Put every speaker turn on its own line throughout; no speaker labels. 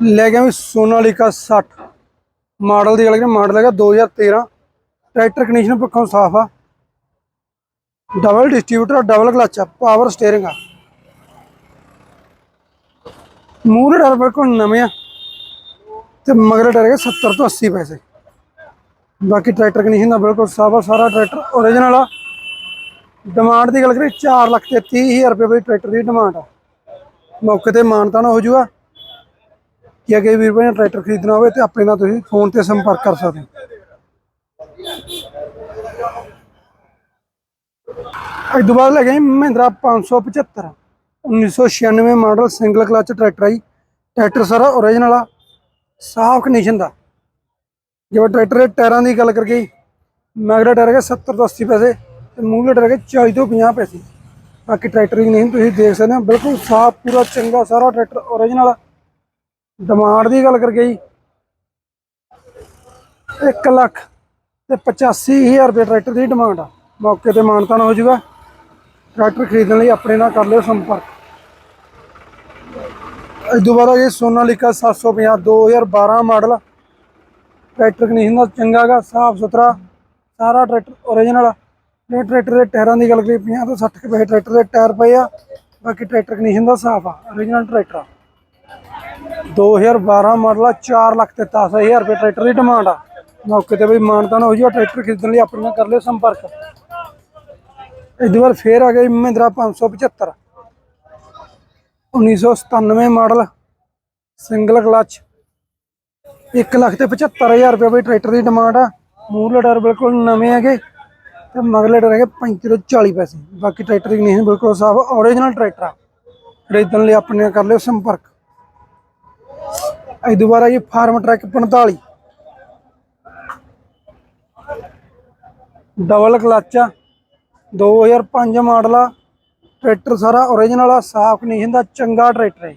ਲੈ ਗਿਆ ਵੀ ਸੋਨਾਲੀਕਾ 60 ਮਾਡਲ ਦੀ ਗੱਲ ਕਰੀਏ, ਮਾਡਲ ਹੈਗਾ 2013 ਟਰੈਕਟਰ ਕੰਡੀਸ਼ਨ ਪੱਖੋਂ ਸਾਫ਼ ਆ। ਡਬਲ ਡਿਸਟ੍ਰੀਬਿਊਟਰ ਡਬਲ ਕਲਚ ਆ ਪਾਵਰ ਸਟੀਅਰਿੰਗ ਆ। ਮੂਹਰੇ ਟਾਇਰ ਬਿਲਕੁਲ ਨਵੇਂ ਆ ਤੇ ਮਗਰ ਟਾਇਰ ਹੈਗੇ 70 ਤੋਂ 80 ਪੈਸੇ। ਬਾਕੀ ਟਰੈਕਟਰ ਕੰਡੀਸ਼ਨ ਦਾ ਬਿਲਕੁਲ ਸਾਫ਼ ਆ, ਸਾਰਾ ਟਰੈਕਟਰ ਓਰੀਜਨਲ ਆ। ਡਿਮਾਂਡ ਦੀ ਗੱਲ ਕਰੀਏ 4 ਲੱਖ ਤੇ 30 ਹਜ਼ਾਰ ਰੁਪਏ ਬਈ ਟਰੈਕਟਰ ਦੀ ਡਿਮਾਂਡ ਆ। ਮੌਕੇ ਤੇ ਮਾਨਤਾ ਨਾ ਹੋ ਜਾਊਗਾ ਕਿ ਅਗੇ ਵੀਰ ਭਾਈ ਨੇ ਟਰੈਕਟਰ ਖਰੀਦਣਾ ਹੋਵੇ ਤੇ ਆਪਣੇ ਨਾਲ ਤੁਸੀਂ ਫੋਨ ਤੇ ਸੰਪਰਕ ਕਰ ਸਕਦੇ ਹੋ। ਅੱਜ ਤੋਂ ਬਾਅਦ ਲੈ ਗਏ Mahindra 575 1996 model single clutch tractor ਆਈ, ਟਰੈਕਟਰ ਸਾਰਾ ਓਰੀਜਨਲ ਆ, ਸਾਫ਼ ਕੰਡੀਸ਼ਨ ਦਾ। ਜੇ ਟਰੈਕਟਰ ਦੇ ਟਾਇਰਾਂ ਦੀ ਗੱਲ ਕਰੀਏ ਮਗਰ ਟਾਇਰ ਹੈਗਾ 70 ਤੋਂ 80 ਪੈਸੇ ਤੇ ਮੂਹਰੇ ਟਾਇਰ ਹੈਗਾ 40 ਤੋਂ 50 ਪੈਸੇ। ਬਾਕੀ ਟਰੈਕਟਰ ਦੀ ਨਹੀਂ, ਤੁਸੀਂ ਦੇਖ ਸਕਦੇ ਹੋ, ਬਿਲਕੁਲ ਸਾਫ਼, ਪੂਰਾ ਚੰਗਾ ਸਾਰਾ ਟਰੈਕਟਰ ਓਰੀਜਨਲ ਆ। ਡਿਮਾਂਡ ਦੀ ਗੱਲ ਕਰੀਏ ਜੀ। 1 ਲੱਖ ਤੇ 85000 ਰੁਪਏ ਟਰੈਕਟਰ ਦੀ ਡਿਮਾਂਡ ਆ। ਮੌਕੇ ਤੇ ਮਾਨਤਾਨ ਹੋ ਜਾਊਗਾ। ਟਰੈਕਟਰ ਖਰੀਦਣ ਲਈ ਆਪਣੇ ਨਾਲ ਕਰ ਲਿਓ ਸੰਪਰਕ। ਇਹ ਦੁਬਾਰਾ ਇਹ ਸੋਨਾਲੀਕਾ 750 2012 ਮਾਡਲ। ਟਰੈਕਟਰ ਕੰਡੀਸ਼ਨ ਦਾ ਚੰਗਾ ਗਾ ਸਾਫ਼ ਸੁਥਰਾ, ਸਾਰਾ ਟਰੈਕਟਰ ਓਰੀਜਨਲ ਆ। ਟਰੈਕਟਰ ਦੇ ਟਾਇਰਾਂ ਦੀ ਗੱਲ ਕਰੀਏ 50 ਤੋਂ 60 ਕੁ ਪੈਸੇ ਟਰੈਕਟਰ ਦੇ ਟਾਇਰ ਪਏ ਆ। ਬਾਕੀ ਟਰੈਕਟਰ ਕੰਡੀਸ਼ਨ ਦਾ ਸਾਫ਼ ਆ ਓਰੀਜਨਲ ਟਰੈਕਟਰ ਆ। 2012 ਮਾਡਲ ਆ 4 ਲੱਖ ਤੇ 10000 ਰੁਪਏ ਟਰੈਕਟਰ ਦੀ ਡਿਮਾਂਡ ਆ। ਮੌਕੇ ਤੇ ਬਈ ਮਾਨਤਾ ਨਾ ਹੋ ਜਾਊਗਾ ਟਰੈਕਟਰ ਖਰੀਦਣ ਲਈ ਆਪਣੇ ਨਾਲ ਕਰ ਲਿਓ ਸੰਪਰਕ। ਇਹਦੇ ਵਾਰ ਫੇਰ ਆ ਗਈ Mahindra 575 1997 model single clutch 1 lakh ਤੇ 75000 ਰੁਪਏ ਬਈ ਟਰੈਕਟਰ ਦੀ ਡਿਮਾਂਡ ਆ। ਮੂਹਰਲੇ ਟਾਇਰ ਬਿਲਕੁਲ ਨਵੇਂ ਹੈਗੇ ਤੇ ਮਗਰਲੇ ਟਾਇਰ ਹੈਗੇ 35 ਤੋਂ 40 ਪੈਸੇ। ਬਾਕੀ ਟਰੈਕਟਰ ਦੀ ਕੰਡੀਸ਼ਨ ਬਿਲਕੁਲ ਸਾਫ਼ ਓਰੀਜਨਲ ਟਰੈਕਟਰ ਆ। ਖਰੀਦਣ ਲਈ ਆਪਣੇ ਨਾਲ ਕਰ ਲਿਓ ਸੰਪਰਕ। ਇਹ ਦੁਬਾਰਾ ਜੀ ਫਾਰਮ ਟਰੈਕ 45 ਡਬਲ ਕਲਚ ਆ। 2005 ਮਾਡਲ ਆ। ਟਰੈਕਟਰ ਸਾਰਾ ਓਰੀਜਨਲ ਆ, ਸਾਫ਼ ਕੰਡੀਸ਼ਨ ਦਾ, ਚੰਗਾ ਟਰੈਕਟਰ ਹੈ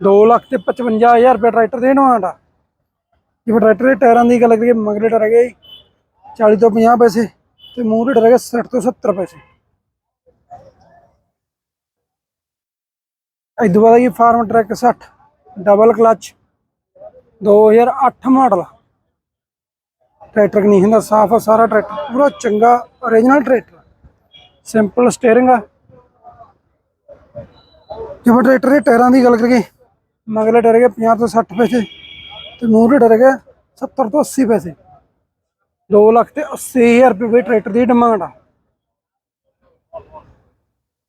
2 ਲੱਖ ਤੇ 55000 ਰੁਪਏ ਟਰੈਕਟਰ ਦੇ ਡਿਮਾਂਡ ਆ ਜੇ ਟਰੈਕਟਰ ਦੇ ਟਾਇਰਾਂ ਦੀ ਗੱਲ ਕਰੀਏ ਮਗਲੇ ਟਾਇਰ ਹੈਗੇ 40 ਤੋਂ 50 ਪੈਸੇ ਤੇ ਮੂਹਰੇ ਟਾਇਰ ਹੈਗੇ 60 ਤੋਂ 70 ਪੈਸੇ। ਅੱਜ ਬਾਅਦ ਜੀ Farmtrac 60 double clutch 2008 model. Tractor ਨਹੀਂ ਹੁੰਦਾ ਸਾਫ਼ ਆ, ਸਾਰਾ ਟਰੈਕਟਰ, ਪੂਰਾ ਚੰਗਾ ਓਰੀਜਨਲ ਟਰੈਕਟਰ ਸਿੰਪਲ ਸਟੀਅਰਿੰਗ ਆ। ਜੇ ਟਰੈਕਟਰ ਦੇ ਟਾਇਰਾਂ ਦੀ ਗੱਲ ਕਰੀਏ ਮਗਲੇ ਡਰ ਹੈਗੇ 50 ਤੋਂ 60 ਪੈਸੇ ਤੇ ਮੂਹਰੇ ਡਰ ਹੈਗੇ 70 ਤੋਂ 80 ਪੈਸੇ। 2 ਲੱਖ ਤੇ 80000 ਰੁਪਏ ਵੀ ਟਰੈਕਟਰ ਦੀ ਡਿਮਾਂਡ ਆ।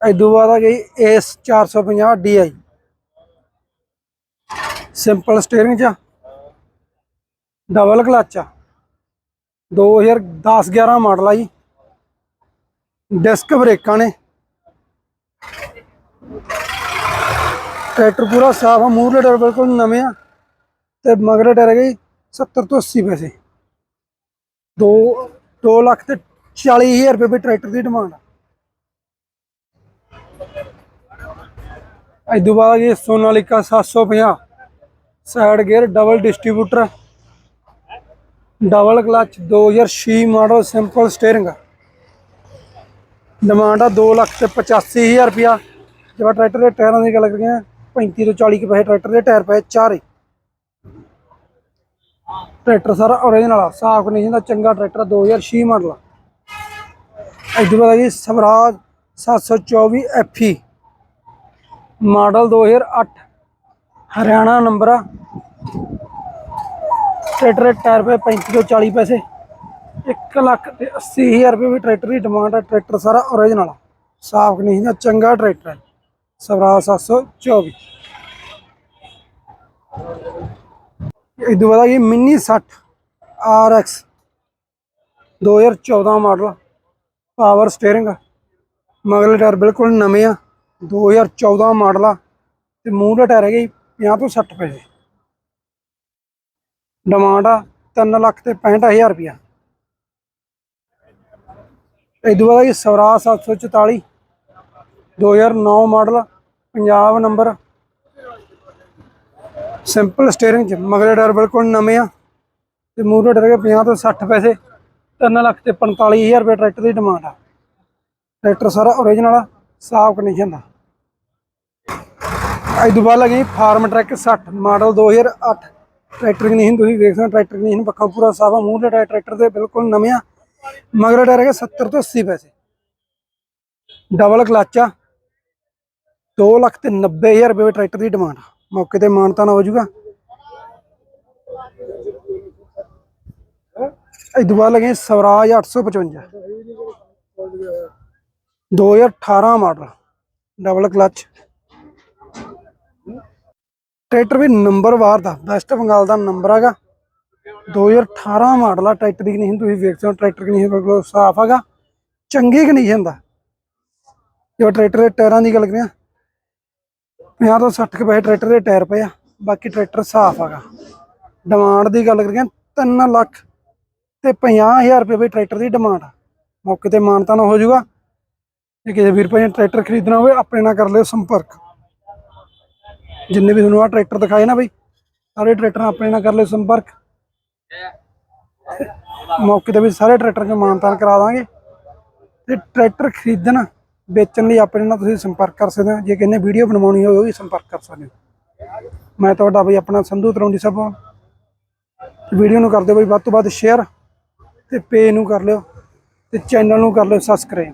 ਇਦੋਂ ਬਾਅਦ ਆ ਗਈ ਏਸ 450 DI ਸਿੰਪਲ ਸਟੀਅਰਿੰਗ ਚ ਡਬਲ ਕਲਚ ਆ। 2010 11 ਮਾਡਲ ਆ ਜੀ। ਡਿਸਕ ਬ੍ਰੇਕਾਂ ਨੇ। ਟਰੈਕਟਰ ਪੂਰਾ ਸਾਫ਼ ਆ ਮੂਹਰੇ ਟਾਇਰ ਬਿਲਕੁਲ ਨਵੇਂ ਆ। ਤੇ ਮਗਰੇ ਟਾਇਰ ਹੈਗੇ ਜੀ 70 ਤੋਂ 80 ਪੈਸੇ। 2 2 ਲੱਖ ਤੇ 40000 ਰੁਪਏ ਵੀ ਟਰੈਕਟਰ ਦੀ ਡਿਮਾਂਡ ਆ। ਅੱਜ ਤੋਂ ਬਾਅਦ ਇਹ Sonalika 750 side gear double distributor double clutch 2006 model simple steering demand ਆ 2 ਲੱਖ ਤੇ 85000 ਰੁਪਿਆ ਜਿਹੜਾ ਟਰੈਕਟਰ ਦੇ ਟਾਇਰਾਂ ਦੀ ਗੱਲ ਕਰੀਏ 35 ਤੋਂ 40 ਕੁ ਪੈਸੇ ਟਰੈਕਟਰ ਦੇ ਟਾਇਰ ਪਏ ਚਾਰੇ। ਟਰੈਕਟਰ ਸਾਰਾ ਓਰੀਜਨਲ ਆ, ਸਾਫ਼ ਕੰਡੀਸ਼ਨ ਦਾ ਚੰਗਾ ਟਰੈਕਟਰ 2006 ਮਾਡਲ ਆ। ਅੱਜ ਤੋਂ ਬਾਅਦ ਜੀ Swaraj 724 FE model 2008 Haryana number ਆ। ਟਰੈਕਟਰ ਟਾਇਰ ਪਏ 35 ਤੋਂ 40 ਪੈਸੇ। 1 ਲੱਖ ਤੇ 80000 ਰੁਪਏ ਵੀ ਟਰੈਕਟਰ ਦੀ ਡਿਮਾਂਡ ਹੈ ਟਰੈਕਟਰ ਸਾਰਾ ਓਰੀਜਨਲ ਸਾਫ਼ ਨਹੀਂ ਦਾ ਚੰਗਾ ਟਰੈਕਟਰ ਹੈ ਸਵਰਾਜ 724 ਇਹ ਤੋਂ ਬਾਅਦ ਇਹ mini 60 RX 2014 model power steering ਮਗਲੇ tyre ਬਿਲਕੁਲ ਨਵੇਂ ਆ। 2014 ਮਾਡਲ ਆ। ਤੇ ਦਾ ਟਾਇਰ ਹੈਗੇ 50 ਤੋਂ 60 ਪੈਸੇ। ਡਿਮਾਂਡ ਆ 3 ਲੱਖ ਤੇ 65000 ਰੁਪਇਆ ਇਹ ਤੋਂ ਬਾਅਦ ਇਹ Swaraj 744 2009 model, Punjab number. Simple steering ਚ ਮਗਲੇ ਡਰ ਬਿਲਕੁਲ ਨਵੇਂ ਆ। ਤੇ ਮੂਹਰੇ ਟਾਇਰ ਹੈਗੇ 50 ਤੋਂ 60 ਪੈਸੇ 3 ਲੱਖ ਤੇ 45000 ਰੁਪਏ ਟਰੈਕਟਰ ਦੀ ਡਿਮਾਂਡ ਆ। ਟਰੈਕਟਰ ਸਾਰਾ ਓਰੀਜਨਲ ਆ, ਸਾਫ਼ ਕੰਡੀਸ਼ਨ ਦਾ ਅੱਜ ਤੋਂ ਬਾਅਦ ਲੱਗੇ Farmtrac 60 model 2008 tractor condition ਤੁਸੀਂ ਵੇਖ ਸਕਦੇ ਟਰੈਕਟਰ ਕੰਡੀਸ਼ਨ ਪੱਖਾ ਪੂਰਾ ਸਾਫ਼ ਆ ਮੂਹਰੇ ਟਰੈਕਟਰ ਦੇ ਬਿਲਕੁਲ ਨਵੇਂ ਆ ਮਗਰ ਟਾਇਰ ਹੈਗਾ 70 ਤੋਂ 80 ਪੈਸੇ। ਡਬਲ ਕਲੱਚ ਆ 2 ਲੱਖ ਤੇ 90 ਰੁਪਏ ਟਰੈਕਟਰ ਦੀ ਡਿਮਾਂਡ ਮੌਕੇ ਤੇ ਮਾਨਤਾ ਨਾ ਹੋ ਜਾਊਗਾ। ਇਹ ਤੋਂ ਬਾਅਦ ਲੱਗੇ Swaraj 855 2018 model double clutch tractor ਵੀ ਨੰਬਰ ਵਾਰ ਦਾ, ਵੈਸਟ ਬੰਗਾਲ ਦਾ ਨੰਬਰ ਹੈਗਾ। 2018 ਮਾਡਲ ਆ, ਟਰੈਕਟਰ ਦੀ ਕੰਡੀਸ਼ਨ ਤੁਸੀਂ ਵੇਖ ਸਕਦੇ ਹੋ ਟਰੈਕਟਰ ਕੰਡੀਸ਼ਨ ਬਿਲਕੁਲ ਸਾਫ਼ ਹੈਗਾ। ਚੰਗੀ ਕੰਡੀਸ਼ਨ ਦਾ ਜੇ ਟਰੈਕਟਰ ਦੇ ਟਾਇਰਾਂ ਦੀ ਗੱਲ ਕਰੀਏ 50 ਤੋਂ 60 ਕੁ ਪੈਸੇ ਟਰੈਕਟਰ ਦੇ ਟਾਇਰ ਪਏ ਆ, ਬਾਕੀ ਟਰੈਕਟਰ ਸਾਫ਼ ਹੈਗਾ। ਡਿਮਾਂਡ ਦੀ ਗੱਲ ਕਰੀਏ 3 ਲੱਖ ਤੇ 50000 ਰੁਪਏ ਵੀ ਟਰੈਕਟਰ ਦੀ ਡਿਮਾਂਡ ਮੌਕੇ ਤੇ ਮਾਨਤਾ ਨਾ ਹੋ ਜਾਊਗਾ। ਜੇ ਕਿਸੇ ਵੀਰ ਭਾਈ ਟਰੈਕਟਰ ਖਰੀਦਣਾ ਹੋਵੇ, ਆਪਣੇ ਨਾਲ ਕਰ ਲਿਓ ਸੰਪਰਕ। ਜਿੰਨੇ ਵੀ ਤੁਹਾਨੂੰ ਆ ਟਰੈਕਟਰ ਦਿਖਾਏ ਨਾ ਬਈ, ਸਾਰੇ ਟਰੈਕਟਰ ਆਪਣੇ ਨਾਲ ਕਰ ਲਿਓ ਸੰਪਰਕ। ਮੌਕੇ ਤੇ ਵੀ ਸਾਰੇ ਟਰੈਕਟਰ ਕੇ ਮਾਨਤਾਨ ਕਰਾ ਦਾਂਗੇ। ਤੇ ਟਰੈਕਟਰ ਖਰੀਦਣ, ਵੇਚਣ ਲਈ ਆਪਣੇ ਨਾਲ ਤੁਸੀਂ ਸੰਪਰਕ ਕਰ ਸਕਦੇ ਹੋ। ਜੇ ਕਿਸੇ ਵੀਡੀਓ ਬਣਵਾਉਣੀ ਹੋਵੇ, ਉਹ ਵੀ ਸੰਪਰਕ ਕਰ ਸਕਦੇ ਹੋ। ਮੈਂ ਤੁਹਾਡਾ ਬਈ ਆਪਣਾ ਸੰਧੂ ਤਰੌਂਡੀ ਸਭ ਵੀਡੀਓ ਨੂੰ ਕਰ ਦਿਓ ਬਈ, ਵੱਧ ਤੋਂ ਵੱਧ ਸ਼ੇਅਰ ਤੇ ਪੇਜ ਨੂੰ ਕਰ ਲਿਓ ਤੇ ਚੈਨਲ ਨੂੰ ਕਰ ਲਿਓ ਸਬਸਕ੍ਰਾਈਬ